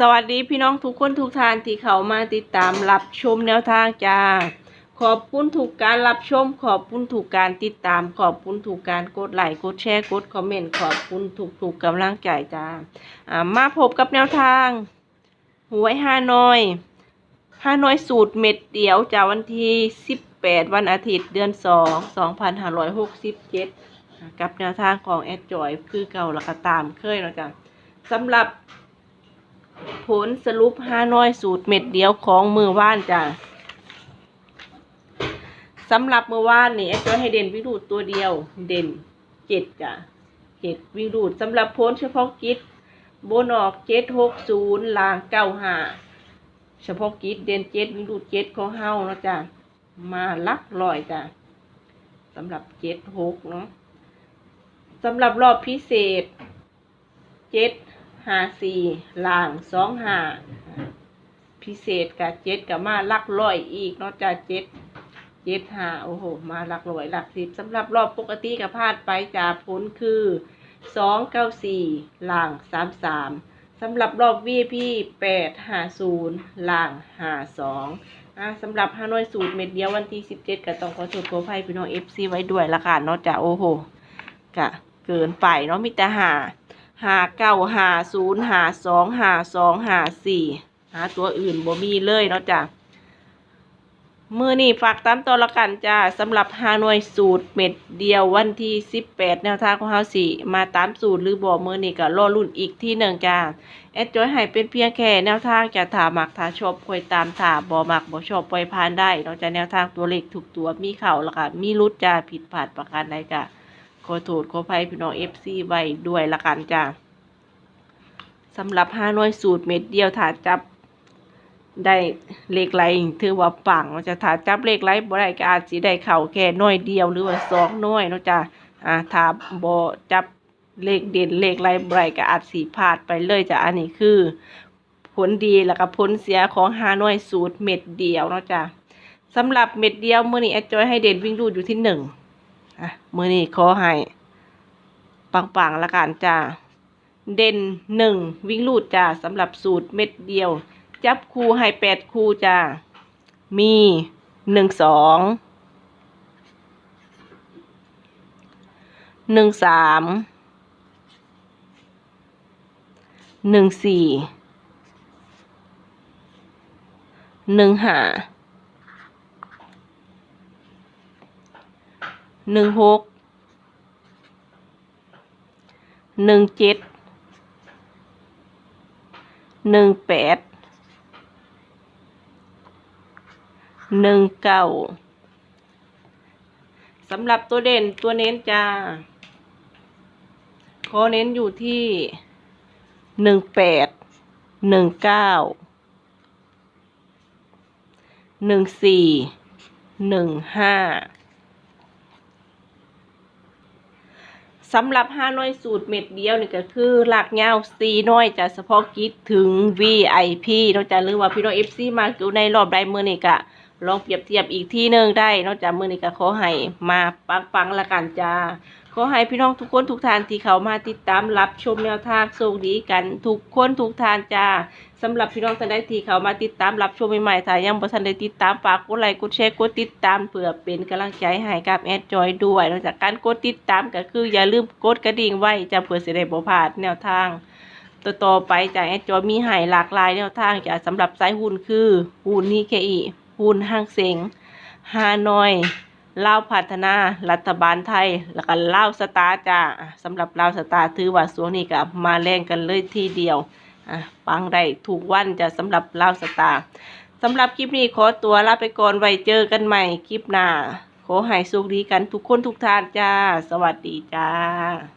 สวัสดีพี่น้องทุกคนทุกท่านที่เขามาติดตามรับชมแนวทางจ้า ขอบคุณถูกการรับชม ขอบคุณถูกการติดตาม ขอบคุณถูกการกดไลค์กดแชร์กดคอมเมนต์ขอบคุณถูกถูกกำลังใจจ้าอ่ามาพบกับแนวทางหวยฮานอยฮานอยสูตรเม็ดเดียวจากวันที่18วันอาทิตย์เดือน2 2567กับแนวทางของแอดจอยคือเก่าและก็ตามเคยเนาะจ้ะสำหรับ ผลสรุปฮาน้อยสูตรเม็ดเดียวของมือว่านจ้ะสำหรับมือว่านนี่แอดจอยให้เด่นวิรูดตัวเดียว เด่นเจ็ดจ้ะเจ็ดวิรูดสำหรับผลเฉพาะกิจโบนออกเจ็ดหกศูนย์ลางเก้าห้าเฉพาะกิจเด่นเจ็ดวิรูดเจ็ดของเฮาเนาะจ้ะมาลักลอยจ้ะสำหรับเจ็ดหกเนาะสำหรับรอบพิเศษเจ็ด ห้าสี่ล่างสองห้าพิเศษกับเจ็ดกับมาลักร้อยอีกนอกจากเจ็ดเจ็ดห้าโอ้โห มาหลักร้อยหลักสิบสำหรับรอบปกติกับพลาดไปจากผลคือสองเก้าสี่ล่างสามสามสำหรับรอบวีพีแปดห้าศูนย์ล่างห้าสองสำหรับฮานอยสูตรเม็ดเดียววันที่สิบเจ็ดก็ต้องขอโทษขออภัยพี่น้องเอฟซีไว้ด้วยละค่ะนอกจากโอ้โหกะเกินไปเนาะมีแต่หา หาเก้าหาศูนย์หาสองหาสองหาสี่หาตัวอื่นบ่มีเลยเนาะจ้ะมือนี่ฝากตามต่อละกันจ้าสำหรับฮานอยสูตรเม็ดเดียววันที่สิบแปดแนวทางของเฮาสี่มาตามสูตรหรือบ่มือนี่ก็รอรุ่นอีกที่หนึ่งจ้าแอดจอยให้เป็นเพียงแค่แนวทางจะถามักถาชอบคอยตามถาบ่มักบ่ชอบปล่อยผ่านได้เนาจะแนวทางตัวเลขถูกตัวมีเข่าละค่ะมีรุดจ้าผิดพลาดประการใดจ้ะ ขอโทษขออภัยพี่น้องเอฟซีไว้ด้วยละกันจ้าสำหรับห้าหน่วยสูตรเม็ดเดียวถ้าจับได้เลขไรถือว่าปังเราจะถ้าจับเลขไรบ่ได้ก็อาจสิได้เข่าแค่หน่วยเดียวหรือว่าสองน่วยเนาะจ้ะอ่าถ้าบ่จับเลขเด่นเลขไรบ่ได้ก็อาจสิพลาดไปเลยจ้ะอันนี้คือ ผลดีแล้วก็ผลเสียของห้าน่ยสูตรเม็ดเดียวเนาะจ้ะสำหรับเม็ดเดียวเมื้อนี้แอดจอยให้เด่นวิ่งรูดอยู่ที่หนึ่ง อะมือนี้ขอให้ปังๆละกันจ้า เด่นหนึ่งวิ่งลูดจ้าสำหรับสูตรเม็ดเดียว จับคู่ให้แปดคู่จ้า มีหนึ่งสองหนึ่งสามหนึ่งสี่หนึ่งห้า หนึ่งหกหนึ่งเจ็ดหนึ่งแปดหนึ่งเก้าสำหรับตัวเด่นตัวเน้นจ้าขอเน้นอยู่ที่หนึ่งแปดหนึ่งเก้าหนึ่งสี่หนึ่งห้า สำหรับห้าน้อยสูตรเม็ดเดียวนี่ก็คือหลักเงาซีน้อยจะเฉพาะกิจถึง VIP นอกจากหรือว่าพี่น้อง FC มาอยู่ในรอบใดมือนี่ก็ ลองเปรียบเทียบอีกที่หนึ่งได้นอกจากมือนี่ก็ขอให้มาปังปังละกันจ้าขอให้พี่น้องทุกคนทุกทานที่เขามาติดตามรับชมแนวทางโชคดีกันทุกคนทุกทานจ้าสำหรับพี่น้องท่านใดที่เขามาติดตามรับชมใหม่ๆถ้ายังบ่ทันได้ติดตามฝากกดไลค์กดแชร์กดติดตามเพื่อเป็นกำลังใจให้กับแอดจอยด้วยนอกจากการกดติดตามก็คืออย่าลืมกดกระดิ่งไว้จะเพื่อสิได้บ่พลาดแนวทางต่อต่อไปจากแอดจอยมีให้หลากหลายแนวทางจะสำหรับสายหุ้นคือหุ้นนีเคอี หุ้นห้างเสงฮานอยลาวพัฒนา รัฐบาลไทย แล้วก็ลาวสตาร์จ้าอะสำหรับลาวสตาร์ถือว่าสวงนี้ก็มาแรงกันเลยทีเดียวปังได้ถูกวันจะสำหรับลาวสตาร์สำหรับคลิปนี้ขอตัวลาไปก่อนไว้เจอกันใหม่คลิปหน้า ขอให้สุขดีกันทุกคนทุกท่านจ้า สวัสดีจ้า